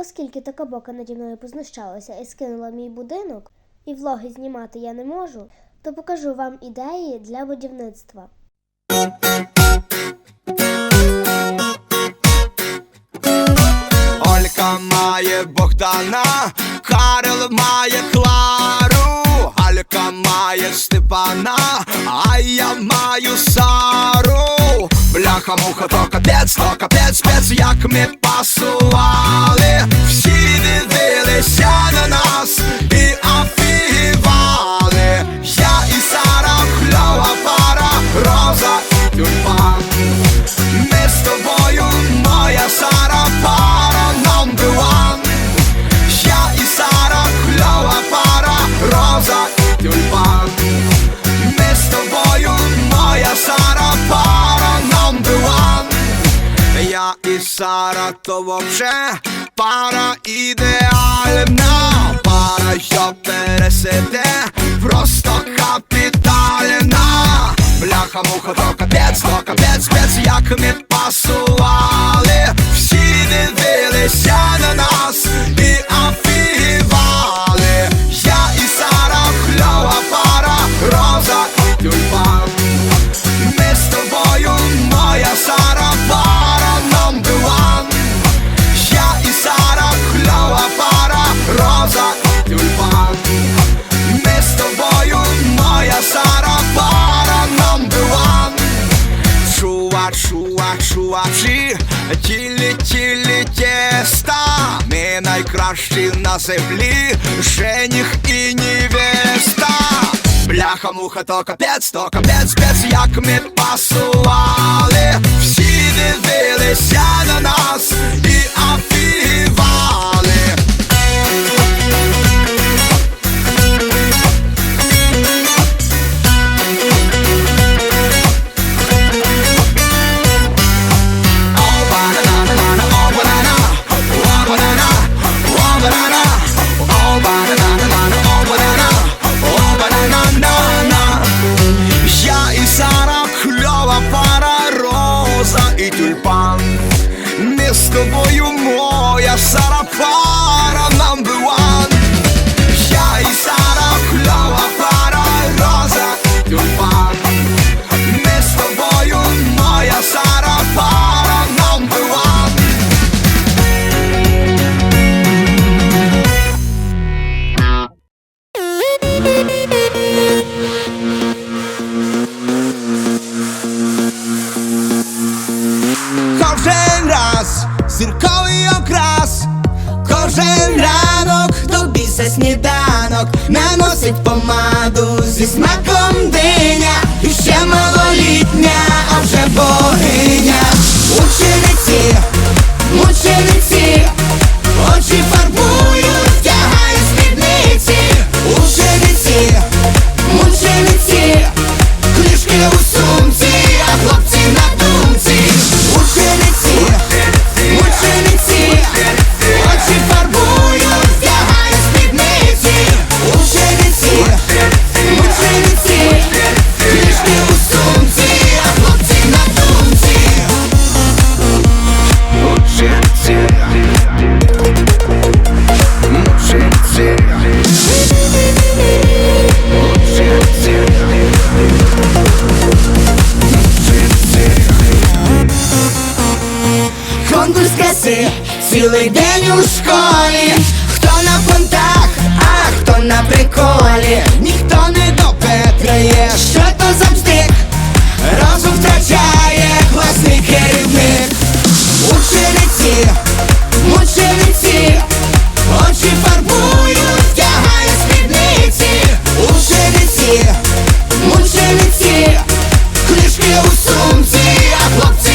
Оскільки така бока наді мною познущалася і скинула мій будинок, і влоги знімати я не можу, то покажу вам ідеї для будівництва. Олька має Богдана, Карл має Клару, Алька має Степана, а я маю Сару. Бляха муха, то капець, то капець, спец, як ми пасували. І Сара, то вообще пара ідеальна. Пара, що пересиде, просто капітальна. Бляха муха, то капець, то капець, спец, як ми пасували Чува, чува, чувачі, тілі, тілі тіста. Ми найкращі на землі, жених і невеста. Бляха, муха, то капець, то капець, спец, як ми пасували. Всі дивилися на нас all сніданок наносить помаду зі смаком роботі, цілий день у школі, хто на понтах, а хто на приколі, ніхто не допетрає, що то за мстик, розум втрачає класний керівник, учениці, учениці, очі фарбують, тягає спідниці, учениці, учениці, книжки у сумці, а хлопці.